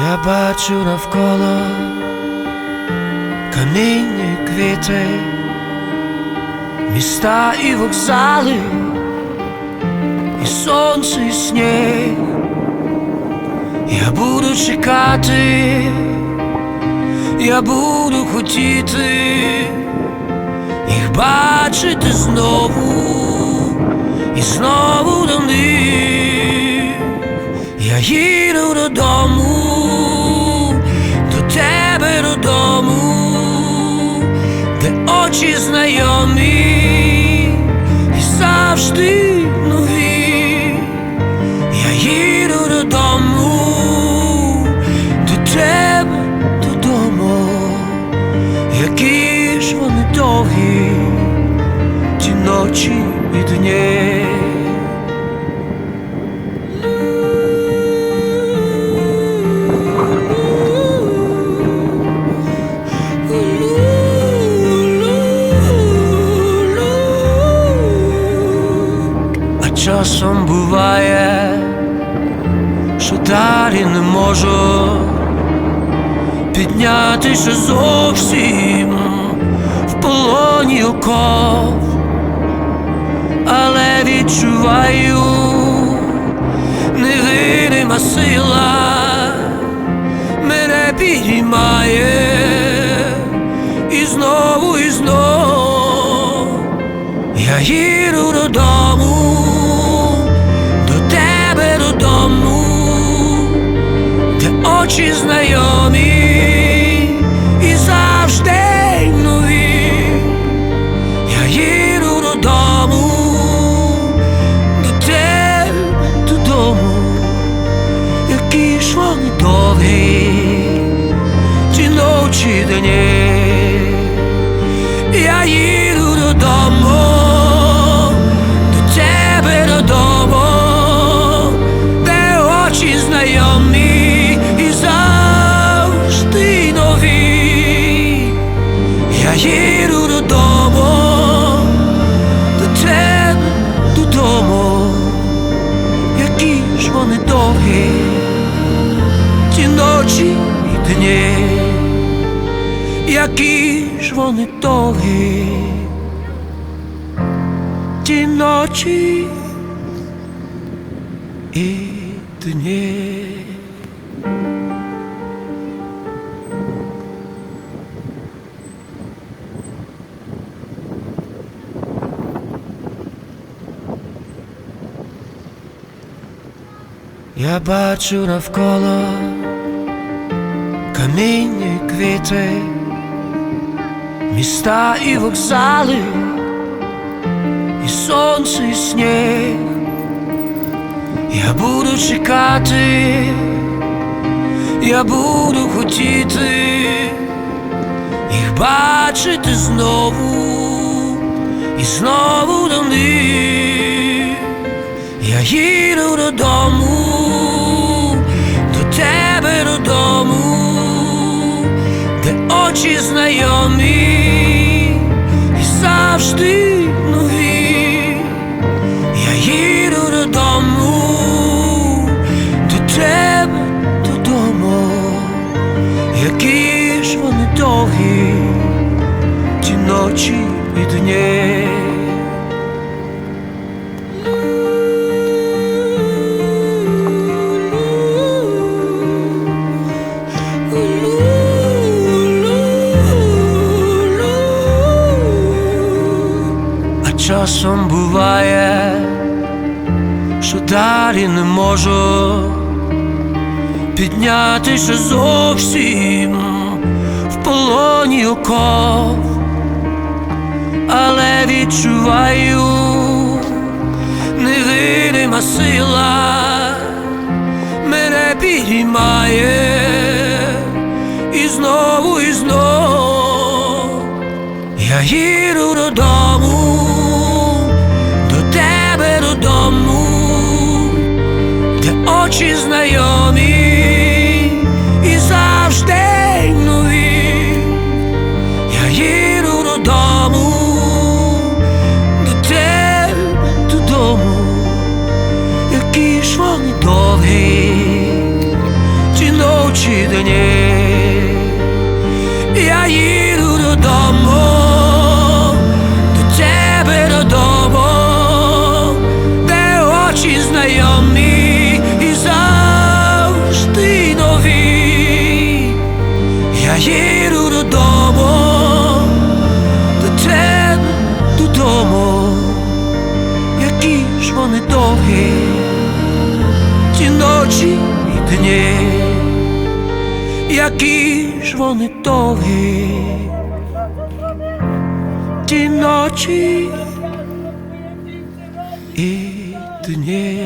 Я бачу навколо камінні квіти, міста і вокзали, і сонце, і сніг. Я буду чекати, я буду хотіти їх бачити знову і знову до них. Я їду додому, очі знайомі і завжди далі не можу піднятися зовсім в полоні оков, але відчуваю невидима сила мене підіймає знайомі і завжди нові. Я їду додому, до тебе додому, які ж вони довгі, ті ночі дні. Ночі і дні які ж вони довгі, ті ночі і дні. Я бачу навколо камінні квіти, міста і вокзали, і сонце, і сніг. Я буду чекати, я буду хотіти їх бачити знову і знову до них. Я їду додому, до тебе додому, очі знайомі і завжди нові. Я їду додому, до тебе додому, які ж вони довгі, ті ночі і дні. Часом буває, що далі не можу піднятися зовсім в полоні оков, але відчуваю невидима сила мене підіймає. І знову, і знову я їду додому, Очі знайомі і завжди нові, я їду додому, до тебе додому, які ж вони довгі, ті ночі дні, я їду додому. дні, які ж вони довгі, ті ночі і дні.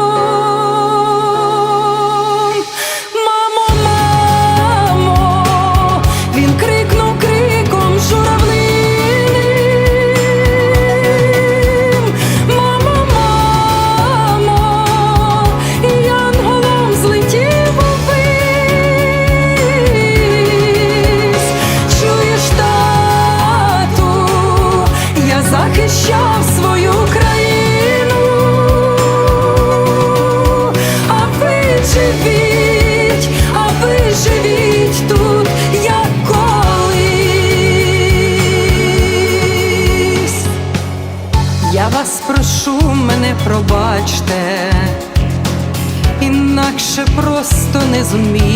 of me.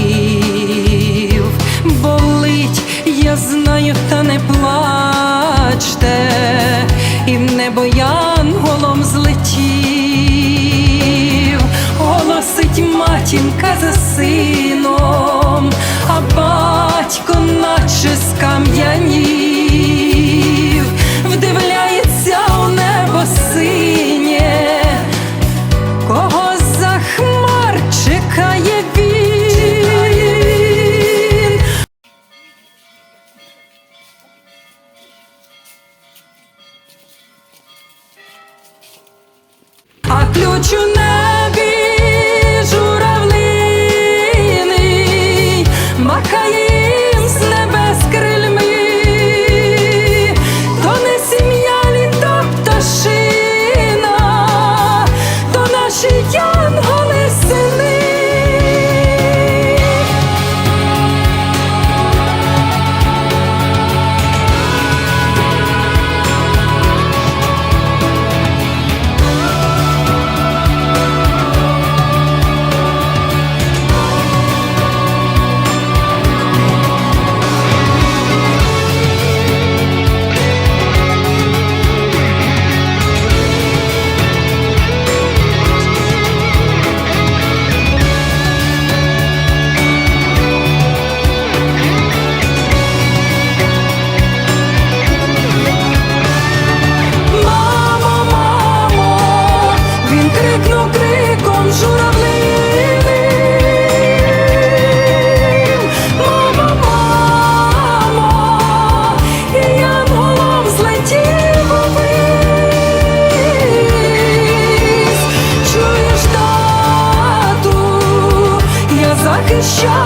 show.